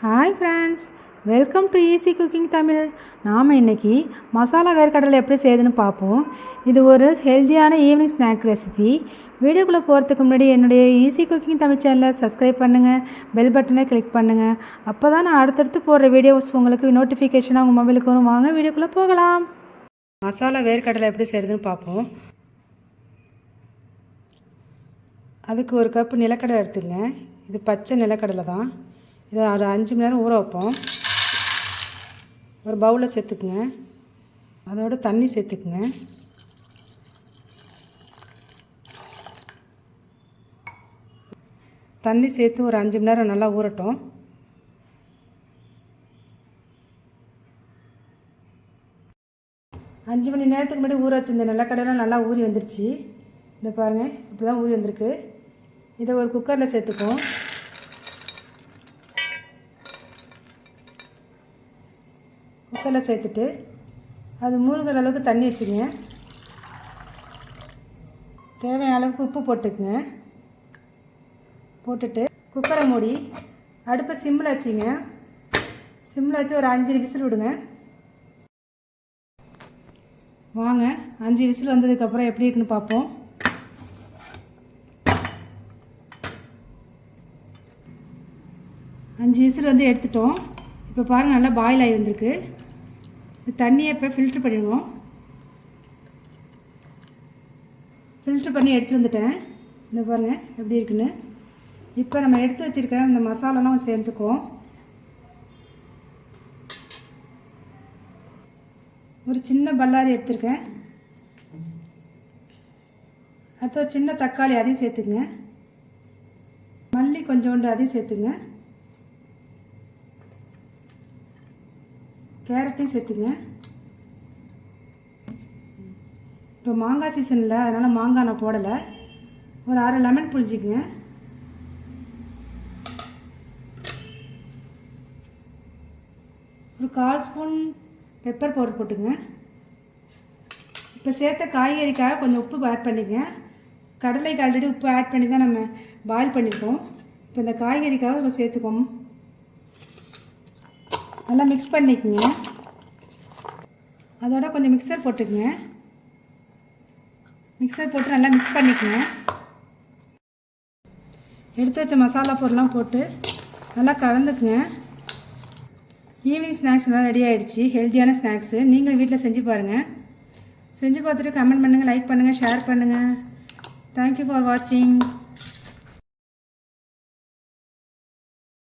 Hi friends welcome to easy cooking Tamil நாம் இன்றைக்கி மசாலா வேர்க்கடலை எப்படி செய்யுதுன்னு பார்ப்போம். இது ஒரு ஹெல்த்தியான ஈவினிங் ஸ்நாக் ரெசிபி வீடியோக்குள்ளே போகிறதுக்கு முன்னாடி என்னுடைய ஈஸி குக்கிங் தமிழ் சேனலை சப்ஸ்கிரைப் பண்ணுங்கள் பெல் பட்டனை கிளிக் பண்ணுங்கள் அப்போ தான் நான் அடுத்தடுத்து போடுற வீடியோஸ் உங்களுக்கு நோட்டிஃபிகேஷனாக உங்கள் மொபைலுக்கு வரும். வாங்க வீடியோக்குள்ளே போகலாம். மசாலா வேர்க்கடலை எப்படி செய்கிறதுன்னு பார்ப்போம். அதுக்கு ஒரு கப் நிலக்கடலை எடுத்துங்க. இது பச்சை நிலக்கடலை தான் இதை ஒரு அஞ்சு மணி நேரம் ஊற வைப்போம். ஒரு பவுலில் சேர்த்துக்குங்க. அதோட தண்ணி சேர்த்துக்குங்க. தண்ணி சேர்த்து ஒரு அஞ்சு மணி நேரம் நல்லா ஊறட்டும். அஞ்சு மணி நேரத்துக்கு முன்னாடி ஊற வச்சிருந்த நிலக்கடையெல்லாம் நல்லா ஊறி வந்துருச்சு. இந்த பாருங்கள் இப்படி தான் ஊறி வந்திருக்கு. இதை ஒரு குக்கரில் சேர்த்துக்குவோம். குக்கரில் சேர்த்துட்டு அது மூழ்கிற அளவுக்கு தண்ணி வச்சுங்க தேவையான அளவுக்கு உப்பு போட்டுக்குங்க. போட்டுட்டு குக்கரை மூடி அடுப்பை சிம்மில் வச்சிங்க. சிம்மில் வச்சு ஒரு அஞ்சு விசில் விடுங்க. வாங்க அஞ்சு விசில் வந்ததுக்கப்புறம் எப்படி இருக்குன்னு பார்ப்போம். அஞ்சு விசில் வந்து எடுத்துட்டோம். இப்போ பாருங்கள் நல்லா பாயில் ஆகி வந்திருக்கு. தண்ணியை இப்போ ஃபில்ட்ரு பண்ணிடுவோம். ஃபில்ட்ரு பண்ணி எடுத்துகிட்டு வந்துட்டேன். இந்த பாருங்கள் எப்படி இருக்குன்னு. இப்போ நம்ம எடுத்து வச்சுருக்க இந்த மசாலாலாம் சேர்த்துக்குவோம். ஒரு சின்ன பல்லாரி எடுத்திருக்கேன். அடுத்து சின்ன தக்காளி அதையும் சேர்த்துங்க மல்லி கொஞ்சோண்டு அதையும் சேர்த்துங்க கேரட்டையும் சேர்த்துங்க. இப்போ மாங்காய் சீசனில் அதனால் மாங்காய் நான் போடலை. ஒரு அரை லெமன் புளிஞ்சிக்குங்க ஒரு கால் ஸ்பூன் பெப்பர் பவுடர் போட்டுங்க இப்போ சேர்த்த காய்கறிக்காக கொஞ்சம் உப்பு ஆட் பண்ணிங்க. கடலைக்கு ஆல்ரெடி உப்பு ஆட் பண்ணி தான் நம்ம பாயில் பண்ணியிருக்கோம் இப்போ இந்த காய்கறிக்காக இப்போ சேர்த்துக்கோம். நல்லா மிக்ஸ் பண்ணிக்கோங்க. அதோட கொஞ்சம் மிக்சர் போட்டுக்குங்க. மிக்சர் போட்டு நல்லா மிக்ஸ் பண்ணிக்கோங்க. எடுத்து வச்ச மசாலா பொருள்லாம் போட்டு நல்லா கலந்துக்குங்க. ஈவினிங் ஸ்நாக்ஸ் நல்லா ரெடி ஆகிடுச்சு ஹெல்த்தியான ஸ்நாக்ஸு நீங்களும் வீட்டில் செஞ்சு பாருங்கள் செஞ்சு பார்த்துட்டு கமெண்ட் பண்ணுங்கள் லைக் பண்ணுங்கள் ஷேர் பண்ணுங்கள் தேங்க்யூ ஃபார் வாட்சிங்